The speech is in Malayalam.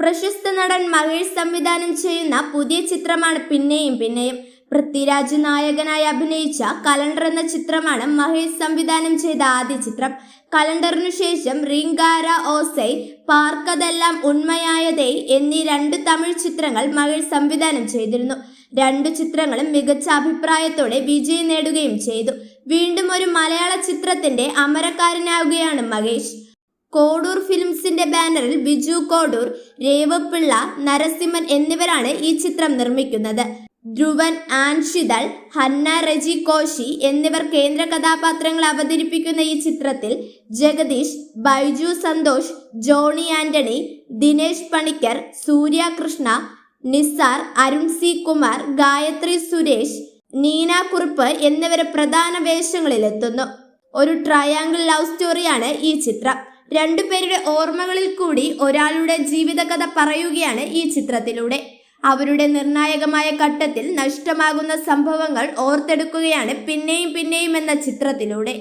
പ്രശസ്ത നടൻ മഹേഷ് സംവിധാനം ചെയ്യുന്ന പുതിയ ചിത്രമാണ് പിന്നെയും പിന്നെയും. പൃഥ്വിരാജ് നായകനായി അഭിനയിച്ച കലണ്ടർ എന്ന ചിത്രമാണ് മഹേഷ് സംവിധാനം ചെയ്ത ആദ്യ ചിത്രം. കലണ്ടറിനു ശേഷം റിംഗാര ഓസൈ പാർക്കതെല്ലാം ഉണ്മയായതേ എന്നീ രണ്ട് തമിഴ് ചിത്രങ്ങൾ മഹേഷ് സംവിധാനം ചെയ്തിരുന്നു. രണ്ടു ചിത്രങ്ങളും മികച്ച അഭിപ്രായത്തോടെ വിജയം നേടുകയും ചെയ്തു. വീണ്ടും ഒരു മലയാള ചിത്രത്തിന്റെ അമരക്കാരനാവുകയാണ് മഹേഷ്. കോഡൂർ ഫിലിംസിന്റെ ബാനറിൽ ബിജു കോഡൂർ രേവപ്പിള്ള നരസിംഹൻ എന്നിവരാണ് ഈ ചിത്രം നിർമ്മിക്കുന്നത്. ധ്രുവൻ ആൻഷിതൾ ഹന്ന റജി കോശി എന്നിവർ കേന്ദ്ര കഥാപാത്രങ്ങൾ അവതരിപ്പിക്കുന്ന ഈ ചിത്രത്തിൽ ജഗദീഷ് ബൈജു സന്തോഷ് ജോണി ആന്റണി ദിനേശ് പണിക്കർ സൂര്യ കൃഷ്ണ നിസാർ അരുൺ സി കുമാർ ഗായത്രി സുരേഷ് നീന കുറുപ്പ് എന്നിവരെ പ്രധാന വേഷങ്ങളിലെത്തുന്നു. ഒരു ട്രയാങ്കിൾ ലവ് സ്റ്റോറിയാണ് ഈ ചിത്രം. രണ്ടുപേരുടെ ഓർമ്മകളിൽ കൂടി ഒരാളുടെ ജീവിതകഥ പറയുകയാണ് ഈ ചിത്രത്തിലൂടെ. അവരുടെ നിർണായകമായ ഘട്ടത്തിൽ നഷ്ടമാകുന്ന സംഭവങ്ങൾ ഓർത്തെടുക്കുകയാണ് പിന്നെയും പിന്നെയും എന്ന ചിത്രത്തിലൂടെ.